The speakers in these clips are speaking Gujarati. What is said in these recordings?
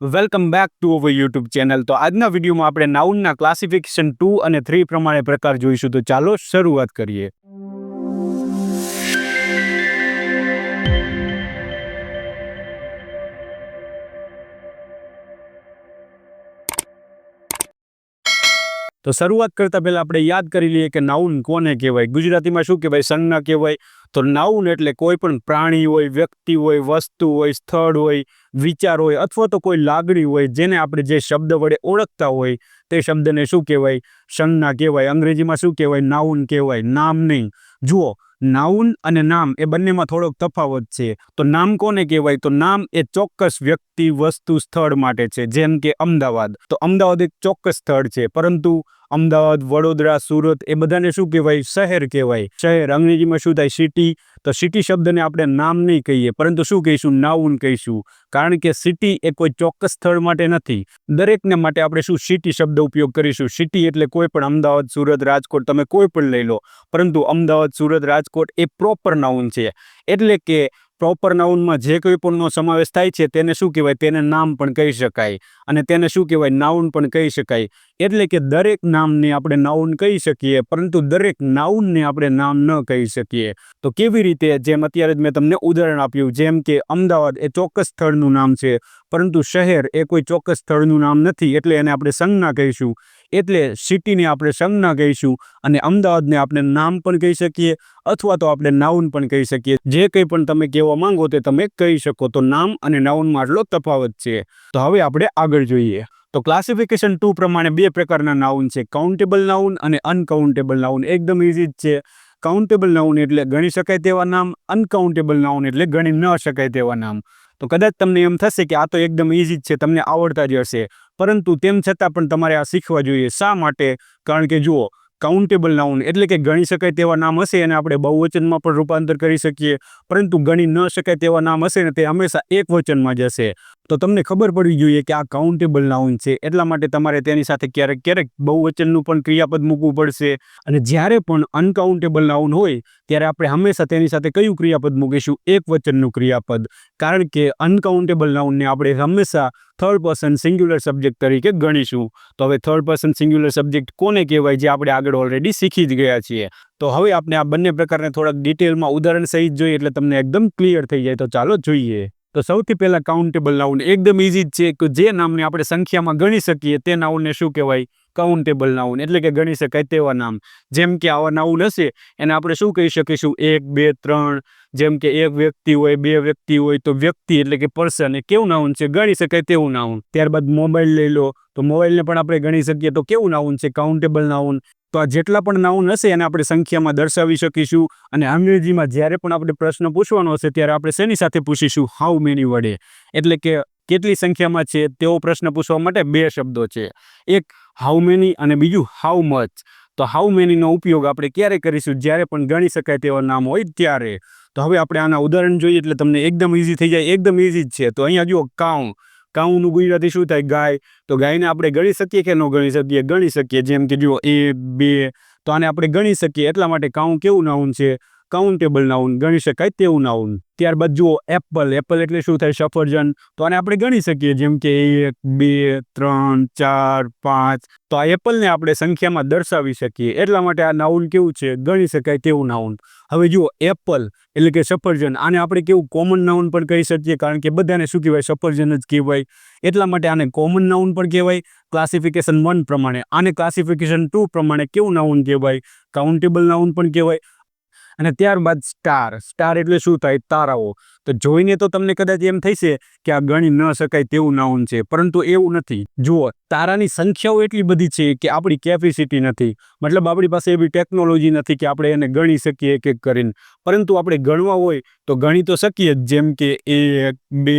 Welcome back to our YouTube channel તો આજના વિડીયોમાં આપણે નાઉનના ક્લાસિફિકેશન ટુ અને થ્રી પ્રમાણે પ્રકાર જોઈશું. તો ચાલો શરૂઆત કરીએ. તો શરૂઆત કરતાં પહેલાં આપણે યાદ કરી લઈએ કે નાઉન કોને કહેવાય? ગુજરાતીમાં શું કહેવાય? સંજ્ઞા કહેવાય. તો નાઉન એટલે કોઈ પણ પ્રાણી હોય, વ્યક્તિ હોય, વસ્તુ હોય, સ્થળ હોય, વિચાર હોય અથવા તો કોઈ લાગણી હોય, જેને આપણે જે શબ્દ વડે ઓળખતા હોય, તે શબ્દને શું કહેવાય? સંજ્ઞા કહેવાય. અંગ્રેજીમાં શું કહેવાય? નાઉન કહેવાય. નામ નહીં. જુઓ, નાઉન અને નામ એ બંનેમાં થોડોક તફાવત છે. તો નામ કોને કહેવાય? તો નામ એ ચોક્કસ વ્યક્તિ, વસ્તુ, સ્થળ માટે છે. જેમ કે અમદાવાદ. તો અમદાવાદ એક ચોક્કસ સ્થળ છે. પરંતુ અમદાવાદ, વડોદરા, સુરત, એ બધાને શું કહેવાય? શહેર કહેવાય. શહેર અંગ્રેજીમાં શું થાય? સિટી તો સિટી શબ્દને આપણે નામ નહીં કહીએ, પરંતુ શું કહીશું? નાઉન કહીશું. કારણ કે સિટી એ કોઈ ચોક્કસ સ્થળ માટે નથી. દરેકને માટે આપણે શું સિટી શબ્દ ઉપયોગ કરીશું? સિટી એટલે કોઈ પણ અમદાવાદ, સુરત, રાજકોટ, તમે કોઈ પણ લઈ લો. પરંતુ અમદાવાદ, સુરત, રાજકોટ એ પ્રોપર નાઉન છે. એટલે કે પ્રોપર નાઉનમાં જે કોઈ પણનો સમાવેશ થાય છે, તેને શું કહેવાય? તેને નામ પણ કહી શકાય. અને તેને શું કહેવાય? નાઉન પણ કહી શકાય. એટલે કે દરેક નામને આપણે નાઉન કહી શકીએ, પરંતુ દરેક નાઉનને આપણે નામ ન કહી શકીએ. તો કેવી રીતે? જેમ અત્યારે જ મેં તમને ઉદાહરણ આપ્યું, જેમ કે અમદાવાદ એ ચોક્કસ સ્થળનું નામ છે, પરંતુ શહેર એ કોઈ ચોક્કસ સ્થળનું નામ નથી, એટલે એને આપણે સંજ્ઞા કહીશું. એટલે સિટીને આપણે સંજ્ઞા કહીશું અને અમદાવાદને આપણે નામ પણ કહી શકીએ અથવા તો આપણે નાઉન પણ કહી શકીએ. જે કંઈ પણ તમે કહેવા માંગો તે તમે કહી શકો. તો નામ અને નાઉનમાં આટલો તફાવત છે. તો હવે આપણે આગળ જોઈએ. તો ક્લાસિફિકેશન ટુ પ્રમાણે બે પ્રકારના નાઉન છે. કાઉન્ટેબલ નાઉન અને અનકાઉન્ટેબલ નાઉન એકદમ ઇઝી જ છે. કાઉન્ટેબલ નાઉન એટલે ગણી શકાય તેવા નામ અનકાઉન્ટેબલ નાઉન એટલે ગણી ન શકાય તેવા નામ. તો કદાચ તમને એમ થશે કે આ તો એકદમ ઇઝી જ છે. તમને આવડતા જ હશે. પરંતુ તેમ છતાં પણ તમારે આ શીખવા જોઈએ શા માટે? કારણ કે જુઓ કાઉન્ટેબલ નાઉન એટલે કે ગણી શકાય તેવા નામ હશે અને આપણે બહુવચનમાં પણ રૂપાંતર કરી શકીએ. પરંતુ ગણી ન શકાય તેવા નામ હશે ને તે હંમેશા એક વચનમાં જ હશે. તો તમને ખબર પડવી જોઈએ કે આ કાઉન્ટેબલ નાઉન છે. એટલા માટે તમારે તેની સાથે ક્યારેક ક્યારેક બહુવચનનું પણ ક્રિયાપદ મૂકવું પડશે. અને જ્યારે પણ અનકાઉન્ટેબલ નાઉન હોય, ત્યારે આપણે હંમેશા તેની સાથે કયું ક્રિયાપદ મૂકીશું? એક વચનનું ક્રિયાપદ. કારણ કે અનકાઉન્ટેબલ નાઉનને આપણે હંમેશા થર્ડ પર્સન સિંગ્યુલર સબ્જેક્ટ તરીકે ગણીશું. તો હવે થર્ડ પર્સન સિંગ્યુલર સબ્જેક્ટ કોને કહેવાય? જે આપણે આગળ ઓલરેડી શીખી જ ગયા છીએ. તો હવે આપણે આ બંને પ્રકારને થોડાક ડિટેલમાં ઉદાહરણ સહિત જોઈએ એટલે તમને એકદમ ક્લિયર થઈ જાય. તો ચાલો જોઈએ. તો સૌથી પહેલાં કાઉન્ટેબલ નાઉન એકદમ ઇઝી જ છે કે જે નામને આપણે સંખ્યામાં ગણી શકીએ તે નાઉનને શું કહેવાય? કાઉન્ટેબલ નાઉન એટલે કે ગણી શકાય તેવા નામ. જેમ કે આવા નાઉન હશે, એને આપણે શું કહી શકીશું? એક, બે, ત્રણ. જેમ કે એક વ્યક્તિ હોય, બે વ્યક્તિ હોય, તો વ્યક્તિ એટલે કે પર્સન એ કેવું નાઉન છે? ગણી શકાય તેવું નાઉન ત્યારબાદ મોબાઈલ લઈ લો. તો મોબાઈલને પણ આપણે ગણી શકીએ તો કેવું નાઉન છે? કાઉન્ટેબલ નાઉન તો આ જેટલા પણ નાઉન હશે એને આપણે સંખ્યામાં દર્શાવી શકીશું. અને અંગ્રેજીમાં જ્યારે પણ આપણે પ્રશ્ન પૂછવાનો હશે ત્યારે આપણે શેની સાથે પૂછીશું? હાઉ મેની વડે? એટલે કે કેટલી સંખ્યામાં છે? તેવો પ્રશ્ન પૂછવા માટે બે શબ્દો છે. એક હાઉ મેની અને બીજું હાઉ મચ તો હાઉ મેનીનો ઉપયોગ આપણે ક્યારે કરીશું? જ્યારે પણ ગણી શકાય તેવા નામ હોય ત્યારે. તો હવે આપણે આના ઉદાહરણ જોઈએ એટલે તમને એકદમ ઇઝી થઈ જાય. એકદમ ઇઝી જ છે. તો અહીંયા જુઓ કાઉ કાઉનું ગુજરાતી શું થાય? ગાય. તો ગાયને આપણે ગણી શકીએ કે ન ગણી શકીએ? ગણી શકીએ. જેમ કે જુઓ એક બે, તો આને આપણે ગણી શકીએ. એટલા માટે કાઉ કેવું નાઉન છે? કાઉન્ટેબલ નાઉન ગણી શકાય તેવું નાઉન ત્યારબાદ જુઓ એપલ એપલ એટલે શું થાય? સફરજન. તો આને આપણે ગણી શકીએ, જેમ કે એક, બે, ત્રણ, ચાર, પાંચ. તો આ એપલને આપણે સંખ્યામાં દર્શાવી શકીએ. એટલા માટે આ નાઉન કેવું છે? ગણી શકાય તેવું નાઉન હવે જુઓ એપલ એટલે કે સફરજન. આને આપણે કેવું કોમન નાઉન પણ કહી શકીએ, કારણ કે બધાને શું કહેવાય? સફરજન જ કહેવાય. એટલા માટે આને કોમન નાઉન પણ કહેવાય. ક્લાસિફિકેશન વન પ્રમાણે. આને ક્લાસિફિકેશન ટુ પ્રમાણે કેવું નાઉન કહેવાય? કાઉન્ટેબલ નાઉન પણ કહેવાય. અને ત્યારબાદ સ્ટાર. સ્ટાર એટલે શું થાય? તારાઓ. તો જોઈને તો તમને કદાચ એમ થશે કે આ ગણી ન શકાય તેવું નાઉન છે, પરંતુ એવું નથી. જુઓ, તારાની સંખ્યાઓ એટલી બધી છે કે આપણી કેપેસિટી નથી. મતલબ આપણી પાસે એવી ટેકનોલોજી નથી કે આપણે એને ગણી શકીએ એક એક કરીને. પરંતુ આપણે ગણવા હોય તો ગણી તો શકીએ જ, જેમ કે એક, બે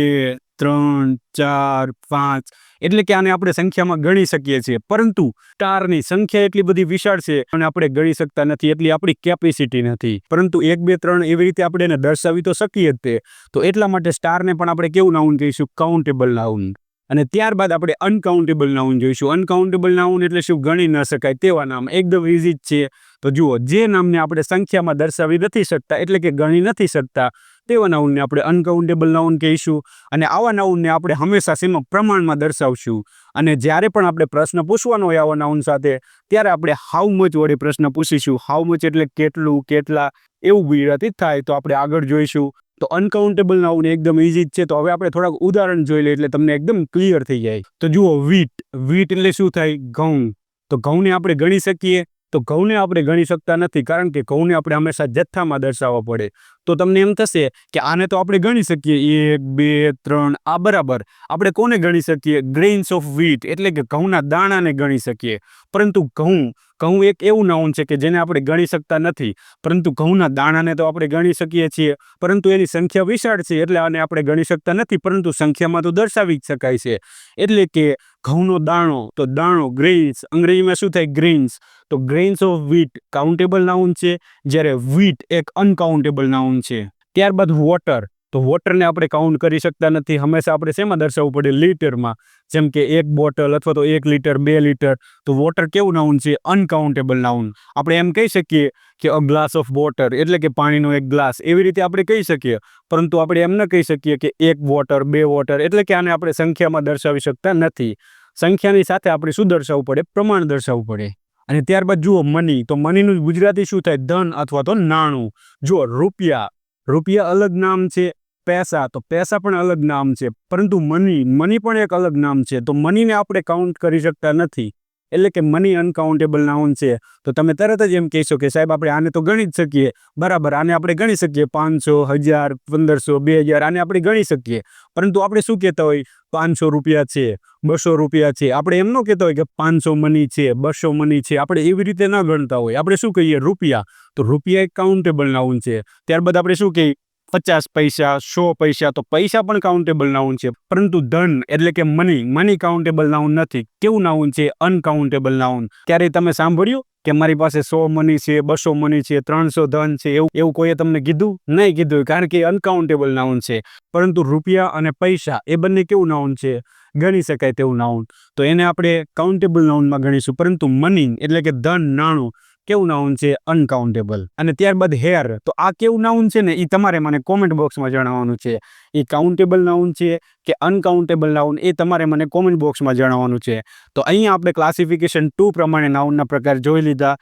ત્રણ, ચાર, પાંચ, એટલે કે આને આપણે સંખ્યામાં ગણી શકીએ છીએ. પરંતુ સ્ટારની સંખ્યા એટલી બધી વિશાળ છે અને આપણે ગણી શકતા નથી, એટલી આપણી કેપેસિટી નથી. પરંતુ એક, બે, ત્રણ એવી રીતે આપણે એને દર્શાવી તો શકીએ જ તે. તો એટલા માટે સ્ટારને પણ આપણે કેવું નાઉન કહીશું? કાઉન્ટેબલ નાઉન અને ત્યારબાદ આપણે અનકાઉન્ટેબલ નાઉન જોઈશું. અનકાઉન્ટેબલ નાઉન એટલે શું? ગણી ન શકાય તેવા નામ. એકદમ ઇઝી જ છે. તો જુઓ, જે નામને આપણે સંખ્યામાં દર્શાવી નથી શકતા, એટલે કે ગણી નથી શકતા તેવા નાઉનને આપણે અનકાઉન્ટેબલ નાઉન કહીશું અને આવા નાઉનને આપણે હંમેશા શેમાં પ્રમાણમાં દર્શાવશું. અને જ્યારે પણ આપણે પ્રશ્ન પૂછવાનો હોય આવા નાઉન સાથે, ત્યારે આપણે હાઉ મચ વડે પ્રશ્ન પૂછીશું? હાઉ મચ એટલે કેટલું, કેટલા? એવું ગુજરાતી થાય તો આપણે આગળ જોઈશું. તો અનકાઉન્ટેબલ નાઉન એકદમ ઇઝી જ છે. તો હવે આપણે થોડાક ઉદાહરણ જોઈ લઈએ એટલે તમને એકદમ ક્લિયર થઈ જાય. તો જુઓ વીટ વીટ એટલે શું થાય? ઘઉં. તો ઘઉંને આપણે ગણી શકીએ. તો ઘઉંને આપણે ગણી શકતા નથી કારણ કે ઘઉંને આપણે હંમેશા જથ્થામાં દર્શાવવા પડે. તો તમને એમ થશે કે આને તો આપણે ગણી શકીએ. એક, બે, ત્રણ, આ બરાબર. આપણે કોને ગણી શકીએ? ગ્રેઇન્સ ઓફ વીટ એટલે કે ઘઉંના દાણાને ગણી શકીએ. પરંતુ ઘઉં ઘઉં એક એવું નાઉન છે કે જેને આપણે ગણી શકતા નથી. પરંતુ ઘઉંના દાણાને તો આપણે ગણી શકીએ છીએ. પરંતુ એની સંખ્યા વિશાળ છે, એટલે આને આપણે ગણી શકતા નથી. પરંતુ સંખ્યામાં તો દર્શાવી જ શકાય છે. એટલે કે ઘઉંનો દાણો, તો દાણો ગ્રેઇન્સ અંગ્રેજીમાં શું થાય? ગ્રેઇન્સ તો grains of wheat countable noun છે. જ્યારે વીટ એક અનકાઉન્ટેબલ નાઉન છે. ત્યારબાદ વોટર તો વોટરને આપણે કાઉન્ટ કરી શકતા નથી. હંમેશા આપણે શેમાં દર્શાવવું પડે? લીટરમાં. જેમ કે એક બોટલ અથવા તો એક લીટર, બે લીટર. તો વોટર કેવું નાઉન છે? અનકાઉન્ટેબલ નાઉન આપણે એમ કહી શકીએ કે અ ગ્લાસ ઓફ વોટર એટલે કે પાણીનો એક ગ્લાસ એવી રીતે આપણે કહી શકીએ. પરંતુ આપણે એમ ન કહી શકીએ કે એક વોટર બે વોટર એટલે કે આને આપણે સંખ્યામાં દર્શાવી શકતા નથી. સંખ્યાની સાથે આપણે શું દર્શાવવું પડે? પ્રમાણ દર્શાવવું પડે. અને ત્યારબાદ જુઓ મની. તો મનીનું ગુજરાતી શું થાય? ધન અથવા તો નાણું. જુઓ, રૂપિયા. રૂપિયા અલગ નામ છે, પૈસા. તો પૈસા પણ અલગ નામ છે. પરંતુ મની મની પણ એક અલગ નામ છે. તો મનીને આપણે કાઉન્ટ કરી શકતા નથી. એટલે કે મની અનકાઉન્ટેબલ નાઉન છે. તો તમે તરત જ એમ કહેશો કે સાહેબ, આપણે આને તો ગણી જ શકીએ. બરાબર, આને આપણે ગણી શકીએ. પાંચસો, હજાર, પંદરસો, બે હજાર, આને આપણે ગણી શકીએ. પરંતુ આપણે શું કહેતા હોય? પાંચસો રૂપિયા છે, બસો રૂપિયા છે. આપણે એમ ન કહેતા હોય કે પાંચસો મની છે, બસો મની છે. આપણે એવી રીતે ન ગણતા હોય. આપણે શું કહીએ? રૂપિયા. તો રૂપિયા એક કાઉન્ટેબલ નાઉન છે. ત્યારબાદ આપણે શું કહીએ? પચાસ પૈસા, સો પૈસા તો પૈસા પણ કાઉન્ટેબલ નાઉન છે. પરંતુ ધન એટલે કે મની મની કાઉન્ટેબલ નાઉન નથી. કેવું નાઉન છે? Uncountable noun. ક્યારે તમે સાંભળ્યું કે મારી પાસે સો મની છે, બસો મની છે, ત્રણસો ધન છે, એવું એવું કોઈએ તમને કીધું? નહીં કીધું, કારણ કે અનકાઉન્ટેબલ નાઉન છે. પરંતુ રૂપિયા અને પૈસા એ બંને કેવું નાઉન છે? ગણી શકાય તેવું નાઉન. તો એને આપણે કાઉન્ટેબલ નાઉનમાં ગણીશું. પરંતુ મની એટલે કે ધન નાણું. કેવું નાઉન છે અનકાઉન્ટેબલ અને ત્યારબાદ હેર તો આ કેવું નાઉન છે ને એ તમારે મને કોમેન્ટ બોક્સમાં જણાવવાનું છે. એ કાઉન્ટેબલ નાઉન છે કે અનકાઉન્ટેબલ નાઉન એ તમારે મને કોમેન્ટ બોક્સમાં જણાવવાનું છે. તો અહીંયા આપણે ક્લાસિફિકેશન ટુ પ્રમાણે નાઉનના પ્રકાર જોઈ લીધા.